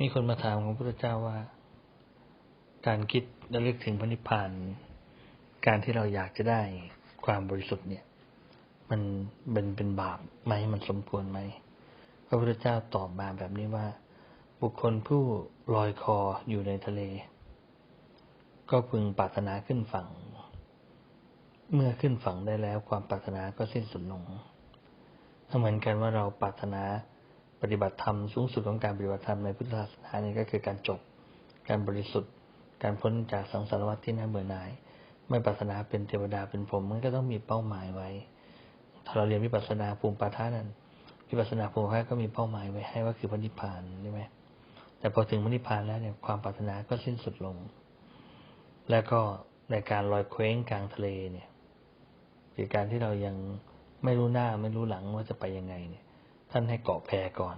มีคนมาถามของพระพุทธเจ้าว่า การคิดและลึกถึงพระนิพพานการที่เราอยากจะได้ความบริสุทธิ์เนี่ย มันเป็นเป็นบาปไหมมันสมควรไหมพระพุทธเจ้าตอบมาแบบนี้ว่า บุคคลผู้ลอยคออยู่ในทะเล ก็พึงปรารถนาขึ้นฝั่ง เมื่อขึ้นฝั่งได้แล้วความปรารถนาก็สิ้นสุดลงเหมือนกันว่าเราปรารถนา ปฏิบัติธรรมสูงสุดของการปฏิบัติธรรมในพุทธศาสนาเนี่ยก็คือการจบ การบริสุทธิ์ การพ้นจากสังสารวัฏที่น่าเบื่อหน่าย ไม่ปรารถนาเป็นเทวดาเป็นผมมันก็ต้องมีเป้าหมายไว้ ถ้าเราเรียนวิปัสสนาภูมิปาทานั้นวิปัสสนาภูมิปาทก็มีเป้าหมายไว้ให้ว่าคือพระนิพพานใช่ไหมแต่พอถึงพระนิพพานแล้วเนี่ยความปรารถนาก็สิ้นสุดลง แล้วก็ในการลอยเคว้งกลางทะเลเนี่ยคือการที่เรายังไม่รู้หน้าไม่รู้หลังว่าจะไปยังไงเนี่ย ท่านให้เกาะแพรก่อน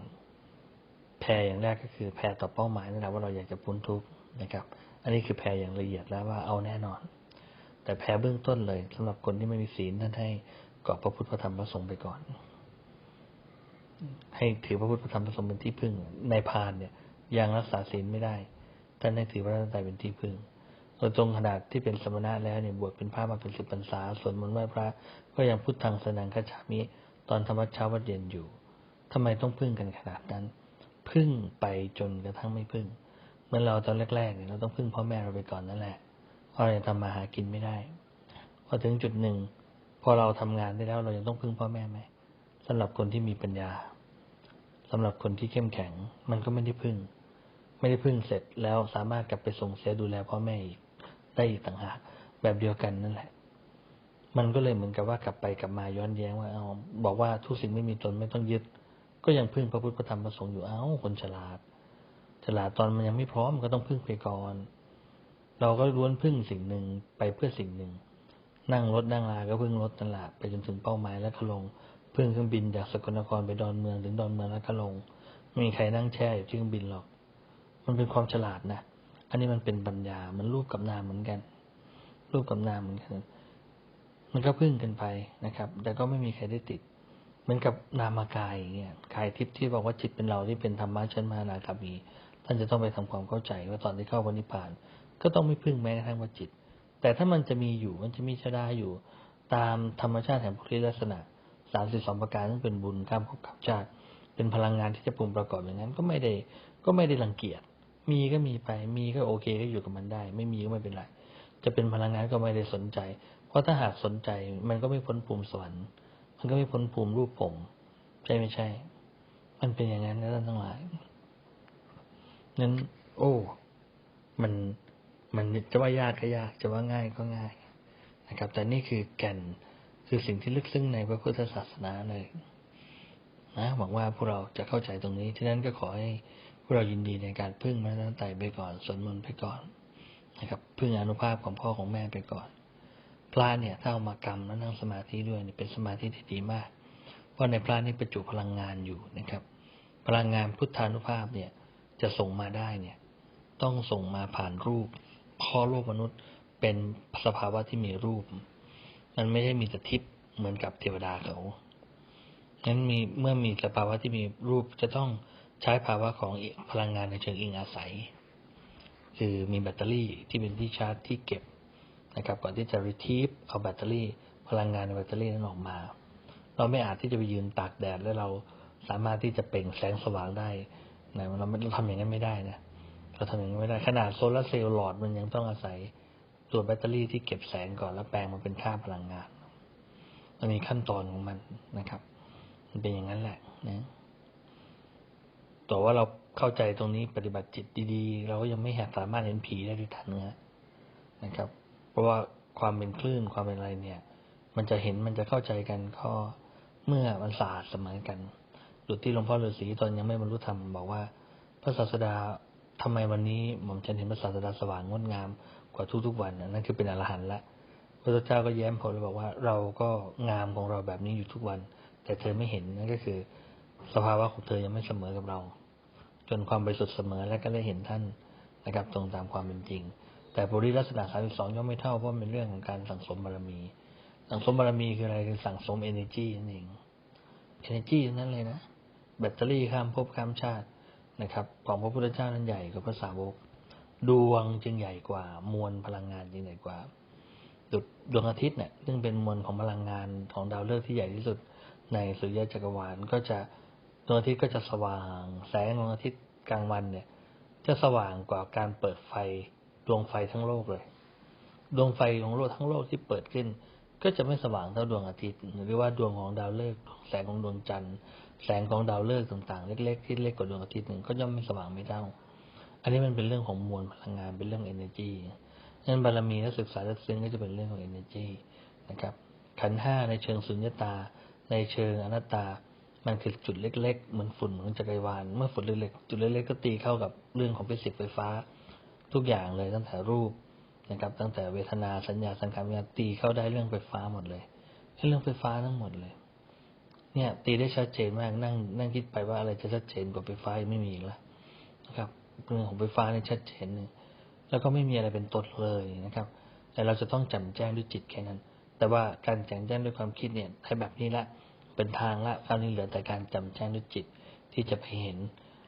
แพรอย่างแรกก็คือแพรต่อเป้าหมายนั่นแหละว่าเราอยากจะพ้นทุกข์นะครับ อันนี้คือแพรอย่างละเอียดแล้วว่าเอาแน่นอน แต่แพรเบื้องต้นเลยสำหรับคนที่ไม่มีศีลท่านให้เกาะพระพุทธพระธรรมพระสงฆ์ไปก่อน ให้ถือพระพุทธพระธรรมพระสงฆ์เป็นที่พึ่ง ในพานเนี่ย ยังรักษาศีลไม่ได้ ท่านให้ถือพระรัตนตรัยเป็นที่พึ่งโดยตรงขนาดที่เป็นสมณะแล้วเนี่ยบวชเป็นพระมาเป็นสิบพรรษาส่วนมนต์ไหว้พระ ก็ยังพุทธังสนังขจามิ ตอนธรรมะเช้าวัดเย็นอยู่ ทำไมต้องพึ่งกันขนาดนั้น พึ่งไปจนกระทั่งไม่พึ่งเมื่อเราตอนแรกๆเนี่ยเราต้องพึ่งพ่อแม่เราไปก่อนนั่นแหละเพราะเรายังทำมาหากินไม่ได้ พอถึงจุดหนึ่ง พอเราทำงานได้แล้วเรายังต้องพึ่งพ่อแม่ไหมสำหรับคนที่มีปัญญาสำหรับคนที่เข้มแข็ง มันก็ไม่ได้พึ่ง ไม่ได้พึ่งเสร็จแล้วสามารถกลับไปส่งเสียดูแลพ่อแม่อีกได้อีกต่างหากแบบเดียวกันนั่นแหละ มันก็เลยเหมือนกับว่ากลับไปกลับมาย้อนแย้งว่าเอาบอกว่าทุกสิ่งไม่มีตนไม่ต้องยึด ก็ยังพึ่งพระพุทธพระธรรมพระสงฆ์อยู่เอ้าคนฉลาด ฉลาดตอนมันยังไม่พร้อมก็ต้องพึ่งไปก่อน เราก็ล้วนพึ่งสิ่งหนึ่งไปเพื่อสิ่งหนึ่ง นั่งรถนั่งลาก็พึ่งรถนั่นแหละไปจนถึงเป้าหมายแล้วก็ลง พึ่งเครื่องบินจากสกลนครไปดอนเมืองถึงดอนเมืองแล้วก็ลง ไม่มีใครนั่งแช่อยู่ที่เครื่องบินหรอก มันเป็นความฉลาดนะอันนี้มันเป็นปัญญา มันรูปกับนามเหมือนกัน รูปกับนามเหมือนกัน มันก็พึ่งกันไปนะครับ แต่ก็ไม่มีใครได้ติด เหมือนกับนามกายเงี้ยกายทิพย์ที่บอกว่าจิตเป็นเราที่เป็นธรรมะชั้นมานาคามีท่านจะต้องไปทำความเข้าใจว่าตอนที่เข้าวันิพพาน ก็ต้องไม่พึ่งแม้กระทั่งว่าจิต แต่ถ้ามันจะมีอยู่มันจะมีชะดาอยู่ ตามธรรมชาติแห่งพุทธิลักษณะสามสิบสองประการซึ่งเป็นบุญข้ามภพกับชาติ เป็นพลังงานที่จะปรุงประกอบอย่างนั้นก็ไม่ได้ก็ไม่ได้รังเกียจมีก็มีไปมีก็โอเคก็อยู่กับมันได้ ไม่มีก็ไม่เป็นไรจะเป็นพลังงานก็ไม่ได้สนใจ เพราะถ้าหากสนใจมันก็ไม่พ้นภูมิสวรรค์ มันก็ไม่พ้นภูมิรูปผม ใช่ไม่ใช่ มันเป็นอย่างนั้นนะท่านทั้งหลายนั้น โอ้ มันมันจะว่ายากก็ยาก จะว่าง่ายก็ง่ายนะครับ แต่นี่คือแก่นคือสิ่งที่ลึกซึ้งในพระพุทธศาสนาเลยนะหวังว่าพวกเราจะเข้าใจตรงนี้ที่นั้นก็ขอให้พวกเรายินดีในการพึ่งมาตั้งแต่ไปก่อนสวดมนต์ไปก่อนนะครับ พึ่งอนุภาพของพ่อของแม่ไปก่อน พระเนี่ยถ้าเอามากรรมแล้วนั่งสมาธิด้วยเนี่ยเป็นสมาธิที่ดีมาก เพราะในพระนี่ประจุพลังงานอยู่นะครับ พลังงานพุทธานุภาพเนี่ยจะส่งมาได้เนี่ย ต้องส่งมาผ่านรูปเพราะโลกมนุษย์เป็นสภาวะที่มีรูป มันไม่ใช่มีแต่ทิพย์เหมือนกับเทวดาเขางั้นมีเมื่อมีสภาวะที่มีรูปจะต้องใช้ภาวะของพลังงานในเชิงอิงอาศัย คือมีแบตเตอรี่ที่เป็นที่ชาร์จที่เก็บ นะครับ ก่อนที่จะรีทีฟเอาแบตเตอรี่ พลังงานในแบตเตอรี่นั้นออกมา เราไม่อาจที่จะไปยืนตากแดดแล้วเราสามารถที่จะเปล่งแสงสว่างได้นะเราไม่ทำอย่างนั้นไม่ได้นะเราทำอย่างนั้นไม่ได้ ขนาดโซลาร์เซลล์หลอดมันยังต้องอาศัยตัวแบตเตอรี่ที่เก็บแสงก่อนแล้วแปลงมาเป็นค่าพลังงาน มันมีขั้นตอนของมันนะครับ มันเป็นอย่างนั้นแหละนะแต่ว่าเราเข้าใจตรงนี้ปฏิบัติจิตดีๆ เราก็ยังไม่สามารถเห็นผีได้ด้วยตาเนื้อนะครับ เพราะว่าความเป็นคลื่นความเป็นอะไรเนี่ย มันจะเห็นมันจะเข้าใจกันก็เมื่อมันสะอาดเสมอกันดุจที่หลวงพ่อฤาษีตอนยังไม่บรรลุธรรมบอกว่า พระศาสดาทำไมวันนี้หม่อมฉันเห็นพระศาสดาสว่างงดงามกว่าทุกๆวันนั่นคือเป็นอรหันต์ละพระเจ้าก็แย้มผมเลยบอกว่าเราก็งามของเราแบบนี้อยู่ทุกวัน แต่เธอไม่เห็นนั่นก็คือ สภาวะของเธอยังไม่เสมอกับเรา จนความบริสุทธิ์เสมอและก็ได้เห็นท่านนะครับตรงตามความเป็นจริง แต่บริลักษณะสามสิบสองย่อมไม่เท่าเพราะเป็นเรื่องของการสั่งสมบารมี สั่งสมบารมีคืออะไรคือสั่งสม energy นั่นเอง energy นั่นเลยนะ แบตเตอรี่ข้ามภพข้ามชาตินะครับ ของพระพุทธเจ้านั้นใหญ่กว่าพระสาวก ดวงจึงใหญ่กว่า มวลพลังงานจึงใหญ่กว่าดุจดวงอาทิตย์เนี่ยซึ่งเป็นมวลของพลังงานของดาวฤกษ์ที่ใหญ่ที่สุดในสุริยะจักรวาลก็จะดวงอาทิตย์ก็จะสว่าง แสงดวงอาทิตย์กลางวันเนี่ย จะสว่างกว่าการเปิดไฟ ดวงไฟทั้งโลกเลย ดวงไฟของโลกทั้งโลกที่เปิดขึ้น ก็จะไม่สว่างเท่าดวงอาทิตย์ หรือว่าดวงของดาวฤกษ์แสงของดวงจันทร์ แสงของดาวฤกษ์ต่างๆ เล็ก ๆ ที่เล็กกว่าดวงอาทิตย์หนึ่งก็ย่อมไม่สว่างไม่เท่า อันนี้มันเป็นเรื่องของมวลพลังงานเป็นเรื่อง energy งั้นบารมีและศึกษาลึกซึ้งก็จะเป็นเรื่องของ energy นะครับ ขันห้าในเชิงสุญญตา ในเชิงอนัตตา มันคือจุดเล็ก ๆ เหมือนฝุ่นของจักรวาล เมื่อฝุ่นเล็กๆจุดเล็กๆก็ตีเข้ากับเรื่องของฟิสิกส์ไฟฟ้า ทุกอย่างเลยตั้งแต่รูปนะครับตั้งแต่เวทนาสัญญาสังขารวิญญาณตีเข้าได้เรื่องไฟฟ้าหมดเลยเรื่องไฟฟ้าทั้งหมดเลย เนี่ย ตีได้ชัดเจนมากนั่ง นั่งคิดไปว่าอะไรจะชัดเจนกว่าไฟฟ้าไม่มีแล้วนะครับเรื่องของไฟฟ้าเนี่ยชัดเจนเลยแล้วก็ไม่มีอะไรเป็นตนเลยนะครับ แต่เราจะต้องจำแจ้งด้วยจิตแค่นั้น แต่ว่าการแจ่งแจ้งด้วยความคิดเนี่ยให้แบบนี้ละเป็นทางละคราวนี้เหลือแต่การจำแจ้งด้วยจิตที่จะไปเห็น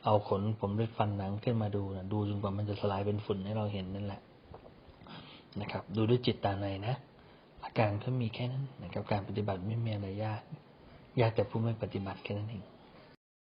เอาขนผมด้วยฟันหนังขึ้นมาดูนะดูจนกว่ามันจะสลายเป็นฝุ่นให้เราเห็นนั่นแหละนะครับ ดูด้วยจิตตาในนะ อากการก็มีแค่นั้นนะครับการปฏิบัติไม่มีอะไรยาก ยากแต่ผู้ไม่ปฏิบัติแค่นั้นเอง